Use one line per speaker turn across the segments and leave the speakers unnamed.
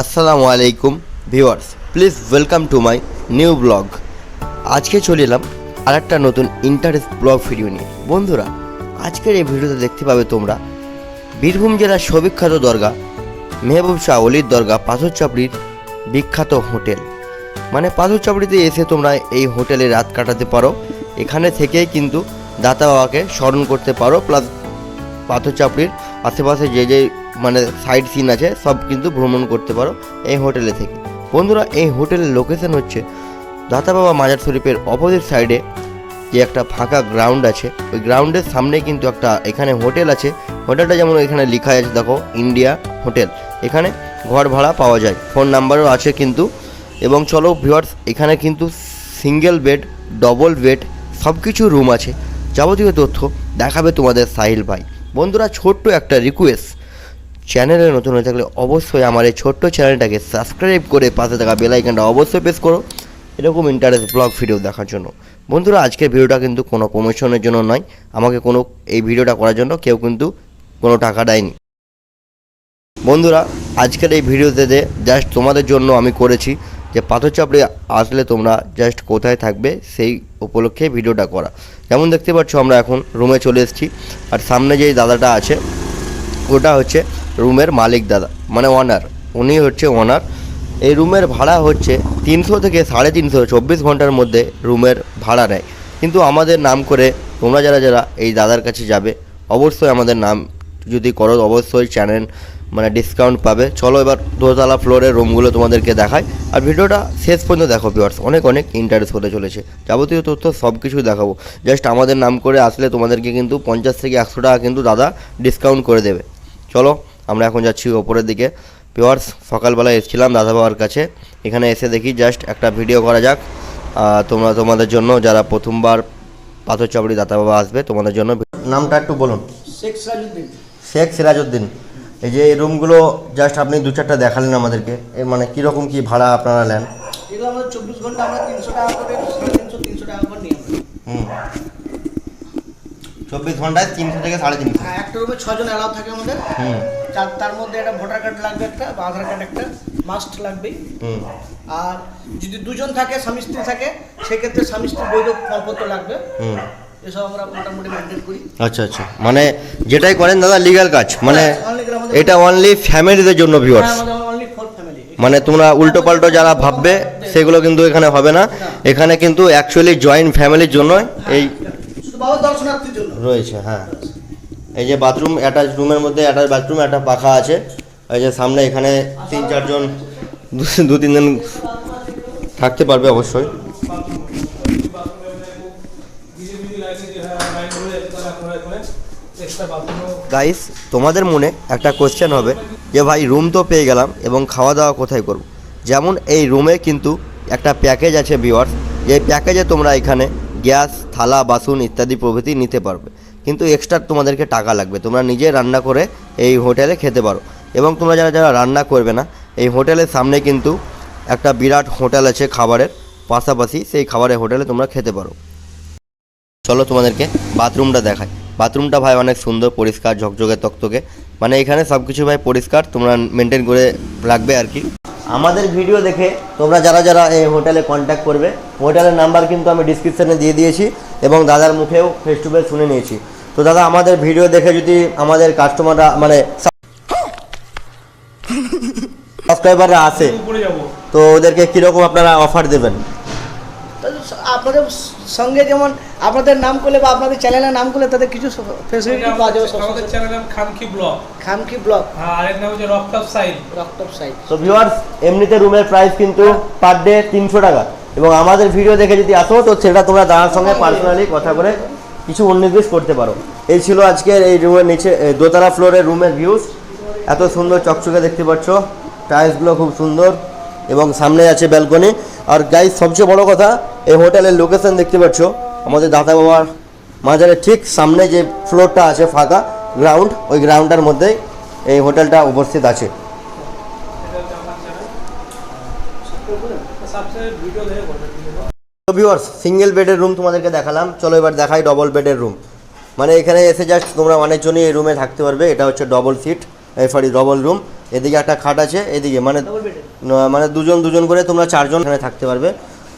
আসসালামু আলাইকুম viewers, please welcome to my new blog. আজকে চলে এলাম আর একটা নতুন ইন্টারেস্ট ব্লগ ভিডিও নিয়ে। বন্ধুরা, আজকের এই ভিডিওতে দেখতে পাবে তোমরা বীরভূম জেলার সবিখ্যাত দরগা, মেহবুব শাহ অলির দরগা, পাথর চাপড়ির বিখ্যাত হোটেল। মানে পাথর চাপড়িতে এসে তোমরা এই হোটেলে রাত কাটাতে পারো, এখানে থেকেই কিন্তু দাতা বাবাকে স্মরণ করতে পারো, প্লাস পাথর চাপড়ির আশেপাশে যে যে মানে সাইড সিন আছে, সব কিন্তু ভ্রমণ করতে পারো এই হোটেলে থেকে। বন্ধুরা, এই হোটেলের লোকেশন হচ্ছে দাতা বাবা মাজার শরীফের অপোজিট সাইডে যে একটা ফাঁকা গ্রাউন্ড আছে। ওই গ্রাউন্ডের সামনে কিন্তু একটা এখানে হোটেল আছে। হোটেলটা যেমন এখানে লেখা আছে, দেখো ইন্ডিয়া হোটেল এখানে ঘর ভাড়া পাওয়া যায়। ফোন নাম্বারও আছে কিন্তু। এবং চলো ভিওয়ার্স এখানে কিন্তু সিঙ্গেল বেড ডবল বেড সব কিছু রুম আছে। যাবতীয় তথ্য দেখাবে তোমাদের সাহিল ভাই। বন্ধুরা, ছোট্ট একটা রিকোয়েস্ট চ্যানেলে নতুন হয়ে থাকলে অবশ্যই আমার এই ছোট্ট চ্যানেলটাকে সাবস্ক্রাইব করে পাশে থাকা বেল আইকনটা অবশ্যই প্রেস করো। এরকম ইন্টারেস্ট ব্লগ ভিডিও দেখার জন্য। বন্ধুরা, আজকের ভিডিওটা কিন্তু কোনো প্রমোশনের জন্য নয়। আমাকে কোনো, এই ভিডিওটা করার জন্য কেউ কিন্তু কোনো টাকা দেয়নি। বন্ধুরা, আজকের এই ভিডিওতে জাস্ট তোমাদের জন্য আমি করেছি যে পাথর চাপড়ে আসলে তোমরা জাস্ট কোথায় থাকবে সেই উপলক্ষে ভিডিওটা করা। যেমন দেখতে পাচ্ছ আমরা এখন রুমে চলে এসেছি। আর সামনে যেই দাদাটা আছে, ওটা হচ্ছে রুমের মালিক দাদা মানে ওনার উনি হচ্ছে ওনার এই রুমের ভাড়া হচ্ছে তিনশো থেকে সাড়ে তিনশো, চব্বিশ ঘণ্টার মধ্যে রুমের ভাড়া নেয়। কিন্তু আমাদের নাম করে তোমরা যারা যারা এই দাদার কাছে যাবে, অবশ্যই আমাদের নাম যদি করো, অবশ্যই চ্যানেল মানে ডিসকাউন্ট পাবে। চলো এবার দোতলা ফ্লোরের রুমগুলো তোমাদেরকে দেখাই। আর ভিডিওটা শেষ পর্যন্ত দেখো ভিউয়ার্স অনেক অনেক ইন্টারেস্ট হতে চলেছে। যাবতীয় তথ্য সব কিছু দেখাবো। জাস্ট আমাদের নাম করে আসলে তোমাদেরকে কিন্তু পঞ্চাশ থেকে একশো টাকা কিন্তু দাদা ডিসকাউন্ট করে দেবে। চলো আমরা এখন যাচ্ছি ওপরের দিকে। পিওয়ার্স সকালবেলা এসেছিলাম দাদা বাবার কাছে। এখানে এসে দেখি জাস্ট একটা ভিডিও করা যাক। তোমরা তোমাদের জন্য যারা প্রথমবার পাথর চাপড়ি দাদা বাবা আসবে তোমাদের জন্য নামটা একটু বলুন।
শেখ সিরাজউদ্দিন
শেখ সিরাজউদ্দিন। এই যে এই রুমগুলো জাস্ট আপনি দু চারটা দেখালেন আমাদেরকে এর মানে কীরকম কী ভাড়া আপনারা নেন?
এগুলো আমাদের চব্বিশ ঘণ্টা আমরা তিনশো টাকা করে তিনশো তিনশো টাকা করে
হুম। চব্বিশ ঘন্টায় তিনশো থেকে সাড়ে তিনশো।
হ্যাঁ একটা রুমে ছজন অ্যালাউ থাকে আমাদের।
হুম।
চার তার মধ্যে একটা ভোটার কার্ড লাগবে একটা বা আধার কার্ড একটা মাস্ট লাগবেই।
হুম।
আর যদি দুজন থাকে স্বামী স্ত্রী থাকে সেক্ষেত্রে স্বামী স্ত্রী বৈধ ফলপত্র লাগবে।
হুম।
এসব আমরা মোটামুটি মেনটেন করি।
আচ্ছা আচ্ছা। মানে যেটাই করেন দাদা লিগ্যাল কাজ। মানে এটা অনলি ফ্যামিলিদের জন্য
হ্যাঁ
ভিউয়ার্স
ফ্যামিলি
মানে তোমরা উল্টো পাল্টো যারা ভাববে সেগুলো কিন্তু এখানে হবে না। এখানে কিন্তু অ্যাকচুয়ালি জয়েন্ট ফ্যামিলির জন্য এই রয়েছে হ্যাঁ। এই যে বাথরুম অ্যাটাচ রুমের মধ্যে অ্যাটাচ বাথরুম একটা পাখা আছে। এই যে সামনে এখানে তিন চারজন দু তিনজন থাকতে পারবে অবশ্যই। গাইস তোমাদের মনে একটা কোয়েশ্চেন হবে যে ভাই রুম তো পেয়ে গেলাম এবং খাওয়া দাওয়া কোথায় করব? যেমন এই রুমে কিন্তু একটা প্যাকেজ আছে ভিওয়ার্স যে প্যাকেজে তোমরা এখানে গ্যাস থালা, বাসন ইত্যাদি প্রভৃতি নিতে পারবে। কিন্তু এক্সট্রা তোমাদেরকে টাকা লাগবে। তোমরা নিজে রান্না করে এই হোটেলে খেতে পারো। এবং তোমরা যারা যারা রান্না করবে না, এই হোটেলের সামনে কিন্তু একটা বিরাট হোটেল আছে খাবারের। পাশাপাশি সেই খাবারের হোটেলে তোমরা খেতে পারো। চলো তোমাদেরকে বাথরুমটা দেখাই। বাথরুমটা ভাই অনেক সুন্দর পরিষ্কার ঝকঝকে তকতকে। মানে এখানে সব কিছু ভাই পরিষ্কার তোমরা মেনটেন করে রাখবে আর কি। আমাদের ভিডিও দেখে তোমরা যারা যারা এই হোটেলে কন্ট্যাক্ট করবে হোটেলের নাম্বার কিন্তু আমি ডিসক্রিপশানে দিয়ে দিয়েছি এবং দাদার মুখেও ফেস টু ফেস শুনে নিয়েছি। তো দাদা আমাদের ভিডিও দেখে যদি আমাদের কাস্টমাররা মানে সাবস্ক্রাইবাররা আসে তো ওদেরকে কীরকম আপনারা অফার দেবেন?
আপনাদের সঙ্গে যেমন আপনাদের নাম করলে বা আপনাদের চ্যানেলের নাম করলে তাদের কিছু ফেসিলিটি পাওয়া যাবে
আমাদের চ্যানেলের নাম খামকি ব্লগ।
খামকি ব্লক
আর আরেক নাম হচ্ছে রক্তাপ সাইড
রক্তপ সাইড
তো ভিউয়ার্স এমনিতে রুমের প্রাইস কিন্তু পার ডে তিনশো টাকা। এবং আমাদের ভিডিও দেখে যদি আসো তো সেটা তোমরা দাদার সঙ্গে পার্সোনালি কথা করে কিছু উন্নিশ করতে পারো। এই ছিল আজকের এই রুমের নিচে দোতলা ফ্লোরের রুমের ভিউজ এত সুন্দর চকচকে দেখতে পাচ্ছ। টাইলসগুলো খুব সুন্দর। এবং সামনে আছে ব্যালকনি আর গাইজ সবচেয়ে বড় কথা, এই হোটেলের লোকেশন দেখতে পাচ্ছ। আমাদের দাদা বাবার মাজারের ঠিক সামনে যে ফ্লোরটা আছে ফাঁকা গ্রাউন্ড ওই গ্রাউন্ডটার মধ্যেই এই হোটেলটা উপস্থিত আছে। সিঙ্গেল বেডের রুম তোমাদেরকে দেখালাম। চলো এবার দেখাই ডবল বেডের রুম মানে এখানে এসে জাস্ট তোমরা অনেকজনই এই রুমে থাকতে পারবে। এটা হচ্ছে double seat sorry double room এদিকে একটা খাট আছে, এদিকে মানে মানে দুজন দুজন করে তোমরা চারজন এখানে থাকতে পারবে।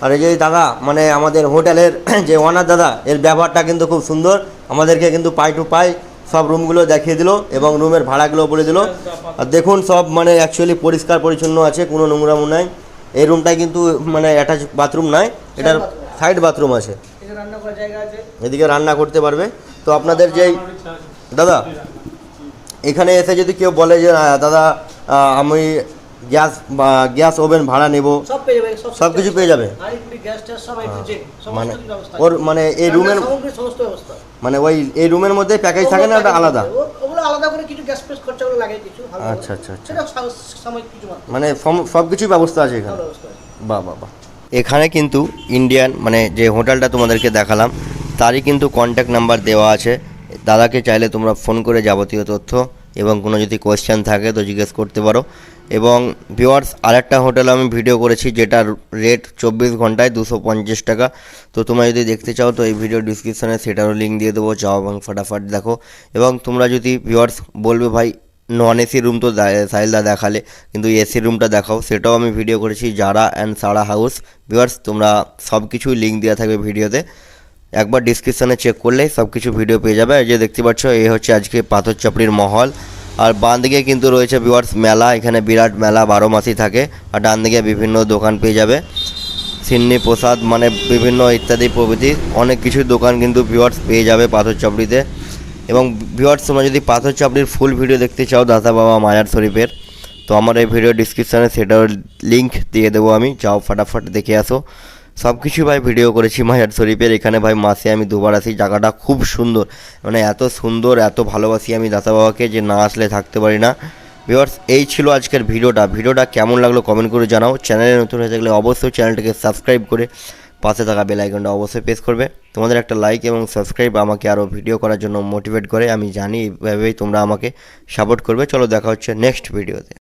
আর এই যে দাদা মানে আমাদের হোটেলের যে ওনার দাদা, এর ব্যবহারটা কিন্তু খুব সুন্দর। আমাদেরকে কিন্তু পাই টু পাই সব রুমগুলো দেখিয়ে দিল এবং রুমের ভাড়াগুলো বলে দিল। আর দেখুন সব মানে অ্যাকচুয়ালি পরিষ্কার পরিচ্ছন্ন আছে, কোনো নোংরামো নাই। এই রুমটায় কিন্তু মানে অ্যাটাচ বাথরুম নাই, এটার সাইড বাথরুম আছে। এদিকে রান্না করতে পারবে। তো আপনাদের যেই, দাদা, এখানে এসে যদি কেউ বলে যে দাদা আমি গ্যাস বা গ্যাস ওভেন ভাড়া নেব।
সব
কিছু পেয়ে যাবে।
জেড
মানে ওর মানে এই রুমের মানে ওই এই রুমের মধ্যে প্যাকেজ থাকে না ওটা আলাদা? আচ্ছা, আচ্ছা, আচ্ছা। মানে সব কিছুই ব্যবস্থা আছে এখানে। বাহ বাহ বাহ। এখানে কিন্তু ইন্ডিয়ান মানে যে হোটেলটা তোমাদেরকে দেখালাম তারই কিন্তু কন্ট্যাক্ট নাম্বার দেওয়া আছে। দাদাকে চাইলে তোমরা ফোন করে যাবতীয় তথ্য এবং কোনো যদি কোয়েশ্চেন থাকে তো জিজ্ঞেস করতে পারো। এবং ভিওয়ার্স আরেকটা হোটেল আমি ভিডিও করেছি যেটার রেট চব্বিশ ঘন্টায় দুশো পঞ্চাশ টাকা। তো তোমরা যদি দেখতে চাও, তো এই ভিডিও ডিসক্রিপশানে সেটারও লিঙ্ক দিয়ে দেবো। যাও এবং ফটাফট দেখো। এবং তোমরা যদি ভিওয়ার্স বলবে, ভাই নন এসি রুম তো সাহিলদা দেখালে, কিন্তু এসি রুমটা দেখাও। সেটাও আমি ভিডিও করেছি Zara and Sara house viewers তোমরা সব কিছুই লিঙ্ক দেওয়া থাকবে ভিডিওতে একবার ডিসক্রিপশানে চেক করলেই সব কিছু ভিডিও পেয়ে যাবে। যে দেখতে পাচ্ছ, এই হচ্ছে আজকে পাথর চাপড়ির মহল। আর বাঁ দিকে কিন্তু রয়েছে ভিউয়ার্স মেলা, এখানে বিরাট মেলা, বারো মাসই থাকে। আর ডান দিকে বিভিন্ন দোকান পেয়ে যাবে। সিন্নি প্রসাদ মানে বিভিন্ন ইত্যাদি প্রভৃতি, অনেক কিছু দোকান কিন্তু ভিওয়ার্স পেয়ে যাবে পাথর চাপড়িতে। এবং ভিউয়ার্স তোমরা যদি পাথর চাপড়ির ফুল ভিডিও দেখতে চাও দাদা বাবা মায়ার শরীফের, তো আমার এই ভিডিও ডিসক্রিপশানে সেটার লিঙ্ক দিয়ে দেবো আমি। যাও, ফাটাফাট দেখে আসো। সব কিছু ভাই ভিডিও করেছি মায়ার শরীফের। এখানে ভাই মাসে আমি দুবার আসি। জায়গাটা খুব সুন্দর। মানে এত সুন্দর, এত ভালোবাসি আমি দাদা বাবাকে যে না আসলে থাকতে পারি না। ভিউয়ার্স, এই ছিল আজকের ভিডিওটা। ভিডিওটা কেমন লাগল কমেন্ট করে জানাও। চ্যানেলে নতুন হয়ে থাকলে অবশ্যই চ্যানেলটাকে সাবস্ক্রাইব করে পাশে থাকা বেল আইকনটা অবশ্যই প্রেস করবে। তোমাদের একটা লাইক এবং সাবস্ক্রাইব আমাকে আরও ভিডিও করার জন্য মোটিভেট করে। আমি জানি এইভাবেই তোমরা আমাকে সাপোর্ট করবে। চলো দেখা হচ্ছে নেক্সট ভিডিওতে